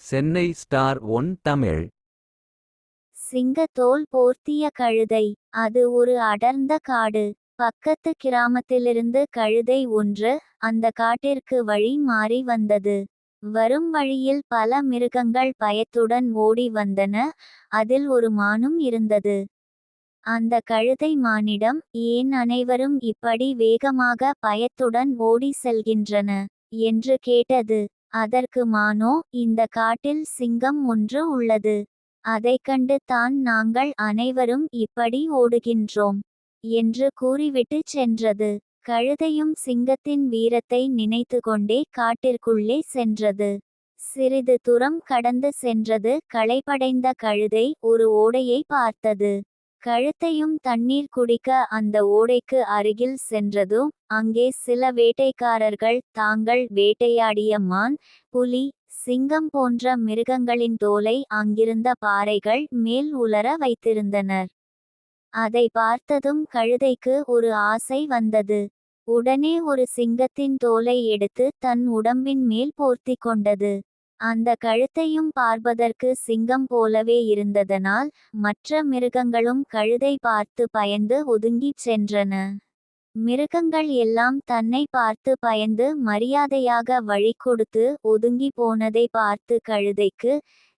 Chennai star one Tamil. சிங்கத்தோல் போர்த்திய கழுதை அது ஒரு அடர்ந்த காடு. பக்கத்து கிராமத்திலிருந்து கழுதை ஒன்று அந்த காட்டிற்கு வழி மாறி வந்தது. வரும் வழியில் பல மிருகங்கள் பயத்துடன் ஓடி வந்தன அதில் ஒரு மானும் இருந்தது. அந்த கழுதை மானிடம் ஏன் அனைவரும் இப்படி வேகமாக பயத்துடன் ஓடி செல்கின்றன? என்று கேட்டது. அதற்கு மானோ இந்த காட்டில் சிங்கம் ஒன்று உள்ளது. அதைக் கண்டு தான் நாங்கள் அனைவரும் இப்படி ஓடுகின்றோம் என்று கூறிவிட்டுச் சென்றது. கழுதையும் சிங்கத்தின் வீரத்தை நினைத்துக்கொண்டே காட்டிற்குள்ளே சென்றது. சிறிது தூரம் கடந்து சென்றது களைப்படைந்த கழுதை ஒரு ஓடையை பார்த்தது. கழுத்தையும் தண்ணீர் குடிக்க அந்த ஓடைக்கு அருகில் சென்றதும் அங்கே சில வேட்டைக்காரர்கள் தாங்கள் வேட்டையாடிய மான் புலி சிங்கம் போன்ற மிருகங்களின் தோலை அங்கிருந்த பாறைகள் மேல் உலர வைத்திருந்தனர். அதை பார்த்ததும் கழுதைக்கு ஒரு ஆசை வந்தது. உடனே ஒரு சிங்கத்தின் தோலை எடுத்து தன் உடம்பின் மேல் போர்த்தி கொண்டது. அந்த கழுத்தையும் பார்ப்பதற்கு சிங்கம் போலவே இருந்ததனால் மற்ற மிருகங்களும் கழுதை பார்த்து பயந்து ஒதுங்கிச் சென்றன. மிருகங்கள் எல்லாம் தன்னை பார்த்து பயந்து மரியாதையாக வழி கொடுத்து ஒதுங்கி போனதை பார்த்து கழுதைக்கு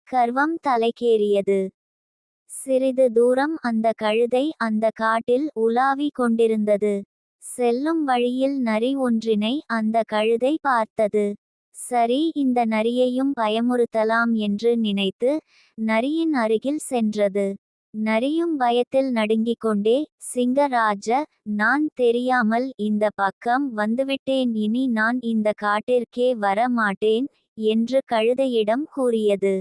கர்வம் தலைக்கேறியது. சிறிது தூரம் அந்த கழுதை அந்த காட்டில் உலாவி கொண்டிருந்தது. செல்லும் வழியில் நரி ஒன்றினை அந்த கழுதை பார்த்தது. சரி இந்த நரியையும் பயமுறுத்தலாம் என்று நினைத்து நரியின் அருகில் சென்றது. நரியும் பயத்தில் நடுங்கிக் கொண்டே சிங்கராஜ நான் தெரியாமல் இந்த பக்கம் வந்துவிட்டேன் இனி நான் இந்த காட்டிற்கே வர மாட்டேன் என்று கழுதையிடம் கூறியது.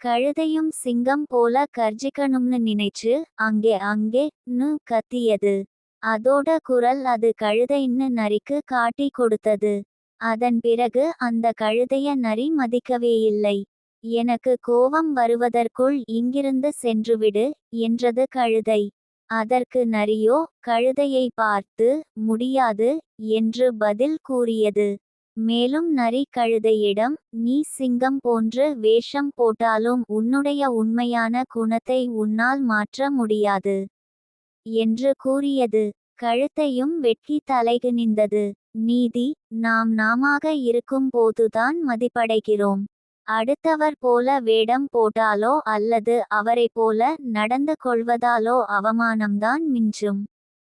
கழுதையும் சிங்கம் போல கர்ஜிக்கணும்னு நினைச்சு அங்கே அங்கே நு கத்தியது. அதோட குரல் அது கழுதைன்னு நரிக்கு காட்டி கொடுத்தது. அதன் பிறகு அந்த கழுதைய நரி மதிக்கவே இல்லை. எனக்கு கோபம் வருவதற்குள் இங்கிருந்து சென்றுவிடு என்றது கழுதை. அதற்கு நரியோ கழுதையை பார்த்து முடியாது என்று பதில் கூறியது. மேலும் நரி கழுதையிடம் நீ சிங்கம் போன்று வேஷம் போட்டாலும் உன்னுடைய உண்மையான குணத்தை உன்னால் மாற்ற முடியாது என்று கூறியது. கழுத்தையும் வெட்கி தலைகுனிந்தது நீதி நாம் நாமாக இருக்கும் போதுதான் மதிப்படைகிறோம். அடுத்தவர் போல வேடம் போட்டாலோ அல்லது அவரை போல நடந்து கொள்வதாலோ அவமானம்தான் மிஞ்சும்.